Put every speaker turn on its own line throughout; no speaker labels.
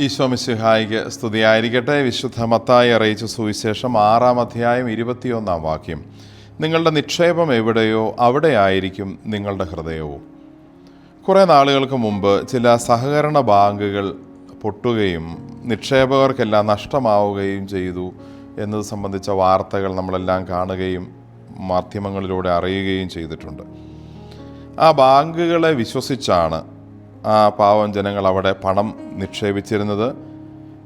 ഈശോ മിശിഹായിക്ക് സ്തുതിയായിരിക്കട്ടെ. വിശുദ്ധ മത്തായി അറിയിച്ച സുവിശേഷം ആറാം അധ്യായം ഇരുപത്തിയൊന്നാം വാക്യം. നിങ്ങളുടെ നിക്ഷേപം എവിടെയോ അവിടെ ആയിരിക്കും നിങ്ങളുടെ ഹൃദയവും. കുറേ നാളുകൾക്ക് മുമ്പ് ചില സഹകരണ ബാങ്കുകൾ പൊട്ടുകയും നിക്ഷേപകർക്കെല്ലാം നഷ്ടമാവുകയും ചെയ്തു എന്നത് സംബന്ധിച്ച വാർത്തകൾ നമ്മളെല്ലാം കാണുകയും മാധ്യമങ്ങളിലൂടെ അറിയുകയും ചെയ്തിട്ടുണ്ട്. ആ ബാങ്കുകളെ വിശ്വസിച്ചാണ് ആ പാവം ജനങ്ങൾ അവിടെ പണം നിക്ഷേപിച്ചിരുന്നത്.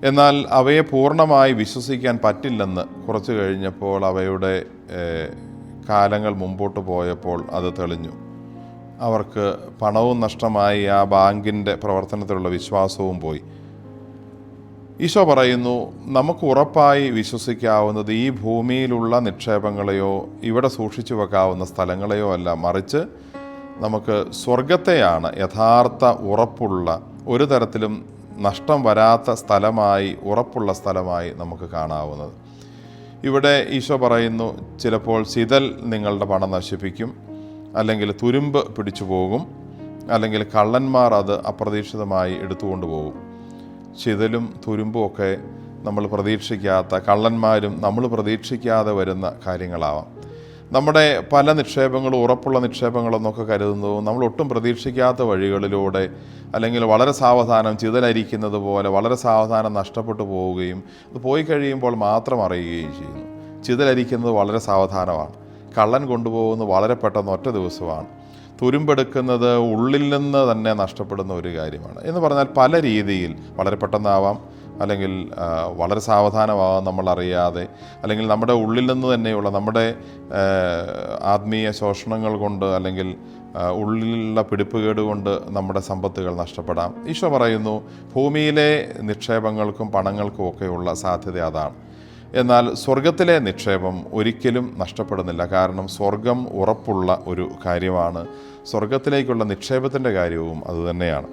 എന്നാൽ അവയെ പൂർണമായി വിശ്വസിക്കാൻ പറ്റില്ലെന്ന് കുറച്ച് കഴിഞ്ഞപ്പോൾ അവയുടെ കാലങ്ങൾ മുമ്പോട്ട് പോയപ്പോൾ അത് തെളിഞ്ഞു. അവർക്ക് പണവും നഷ്ടമായി ആ ബാങ്കിന്റെ പ്രവർത്തനത്തിലുള്ള വിശ്വാസവും പോയി. ഈശോ പറയുന്നു നമുക്ക് ഉറപ്പായി വിശ്വസിക്കാവുന്നത് ഈ ഭൂമിയിലുള്ള നിക്ഷേപങ്ങളെയോ ഇവിടെ സൂക്ഷിച്ചു വെക്കാവുന്ന സ്ഥലങ്ങളെയോ അല്ല. മറിച്ച് നമുക്ക് സ്വർഗത്തെയാണ് യഥാർത്ഥ ഉറപ്പുള്ള ഒരു തരത്തിലും നഷ്ടം വരാത്ത സ്ഥലമായി ഉറപ്പുള്ള സ്ഥലമായി നമുക്ക് കാണാവുന്നത്. ഇവിടെ ഈശോ പറയുന്നു ചിലപ്പോൾ ചിതൽ നിങ്ങളുടെ പണം നശിപ്പിക്കും അല്ലെങ്കിൽ തുരുമ്പ് പിടിച്ചു പോകും അല്ലെങ്കിൽ കള്ളന്മാർ അത് അപ്രതീക്ഷിതമായി എടുത്തുകൊണ്ട് പോകും. ചിതലും തുരുമ്പും ഒക്കെ നമ്മൾ പ്രതീക്ഷിക്കാത്ത കള്ളന്മാരും നമ്മൾ പ്രതീക്ഷിക്കാതെ വരുന്ന കാര്യങ്ങളാവാം. നമ്മുടെ പല നിക്ഷേപങ്ങളും ഉറപ്പുള്ള നിക്ഷേപങ്ങളെന്നൊക്കെ കരുതുന്നു. നമ്മൾ ഒട്ടും പ്രതീക്ഷിക്കാത്ത വഴികളിലൂടെ അല്ലെങ്കിൽ വളരെ സാവധാനം ചിതലരിക്കുന്നത് പോലെ വളരെ സാവധാനം നഷ്ടപ്പെട്ടു പോവുകയും അത് പോയി കഴിയുമ്പോൾ മാത്രം അറിയുകയും ചെയ്യുന്നു. ചിതലരിക്കുന്നത് വളരെ സാവധാനമാണ്. കള്ളൻ കൊണ്ടുപോകുന്നത് വളരെ പെട്ടെന്ന് ഒറ്റ ദിവസമാണ്. തുരുമ്പെടുക്കുന്നത് ഉള്ളിൽ നിന്ന് തന്നെ നഷ്ടപ്പെടുന്ന ഒരു കാര്യമാണ്. എന്ന് പറഞ്ഞാൽ പല രീതിയിൽ വളരെ പെട്ടെന്നാവാം. അല്ലെങ്കിൽ വളരെ സാവധാനമാവാം നമ്മൾ അറിയാതെ അല്ലെങ്കിൽ നമ്മുടെ ഉള്ളിൽ നിന്ന് തന്നെയുള്ള നമ്മുടെ ആത്മീയ ശോഷണങ്ങൾ കൊണ്ട് അല്ലെങ്കിൽ ഉള്ളിലുള്ള പിടിപ്പുകേട് കൊണ്ട് നമ്മുടെ സമ്പത്തുകൾ നഷ്ടപ്പെടാം. ഈശോ പറയുന്നു ഭൂമിയിലെ നിക്ഷേപങ്ങൾക്കും പണങ്ങൾക്കും ഒക്കെയുള്ള സാധ്യത അതാണ്. എന്നാൽ സ്വർഗത്തിലെ നിക്ഷേപം ഒരിക്കലും നഷ്ടപ്പെടുന്നില്ല. കാരണം സ്വർഗം ഉറപ്പുള്ള ഒരു കാര്യമാണ്. സ്വർഗത്തിലേക്കുള്ള നിക്ഷേപത്തിന്റെ കാര്യവും അതുതന്നെയാണ്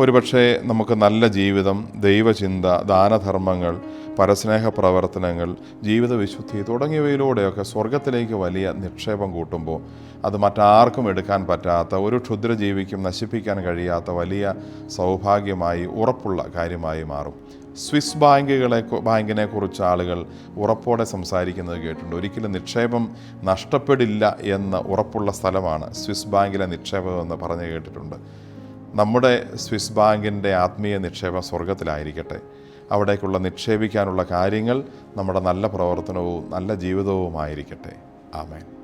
ഒരുപക്ഷെ നമുക്ക് നല്ല ജീവിതം ദൈവചിന്ത ദാനധർമ്മങ്ങൾ പരസ്നേഹ പ്രവർത്തനങ്ങൾ ജീവിത വിശുദ്ധി തുടങ്ങിയവയിലൂടെയൊക്കെ സ്വർഗത്തിലേക്ക് വലിയ നിക്ഷേപം കൂട്ടുമ്പോൾ അത് മറ്റാർക്കും എടുക്കാൻ പറ്റാത്ത ഒരു ക്ഷുദ്രജീവിക്കും നശിപ്പിക്കാൻ കഴിയാത്ത വലിയ സൗഭാഗ്യമായി ഉറപ്പുള്ള കാര്യമായി മാറും. സ്വിസ് ബാങ്കുകളെ ബാങ്കിനെ കുറിച്ച് ആളുകൾ ഉറപ്പോടെ സംസാരിക്കുന്നത് കേട്ടിട്ടുണ്ട്. ഒരിക്കലും നിക്ഷേപം നഷ്ടപ്പെടില്ല എന്ന ഉറപ്പുള്ള സ്ഥലമാണ് സ്വിസ് ബാങ്കിലെ നിക്ഷേപം എന്ന് പറഞ്ഞു കേട്ടിട്ടുണ്ട്. നമ്മുടെ സ്വിസ് ബാങ്കിന്റെ ആത്മീയ നിക്ഷേപം സ്വർഗത്തിലായിരിക്കട്ടെ അവിടേക്കുള്ള നിക്ഷേപിക്കാനുള്ള കാര്യങ്ങൾ നമ്മുടെ നല്ല പ്രവർത്തനവും നല്ല ജീവിതവുമായിരിക്കട്ടെ. ആമേൻ.